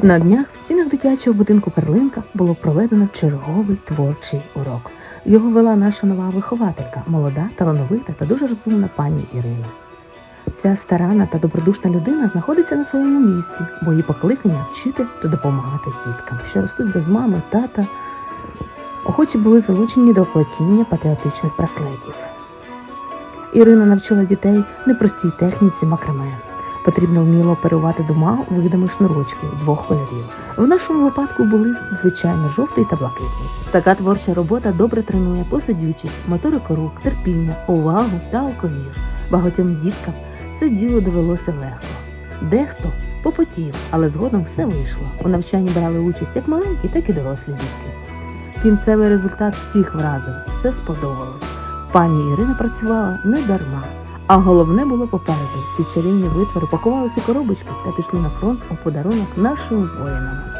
На днях в стінах дитячого будинку Перлинка було проведено черговий творчий урок. Його вела наша нова вихователька, молода, талановита та дуже розумна пані Ірина. Ця старана та добродушна людина знаходиться на своєму місці, бо її покликання вчити та допомагати діткам, що ростуть без мами, тата. Охочі були залучені до плетіння патріотичних браслетів. Ірина навчила дітей непростій техніці макраме. Потрібно вміло оперувати двома видами шнурочків двох кольорів. В нашому випадку були звичайно жовтий та блакитний. Така творча робота добре тренує посидючість, моторику рук, терпіння, увагу та алковір. Багатьом діткам це діло довелося легко. Дехто попотів, але згодом все вийшло. У навчанні брали участь як маленькі, так і дорослі дітки. Кінцевий результат всіх вразив, все сподобалось. Пані Ірина працювала не дарма. А головне було попереду. Ці чарівні витвори пакувалися коробочки та пішли на фронт у подарунок нашим воїнам.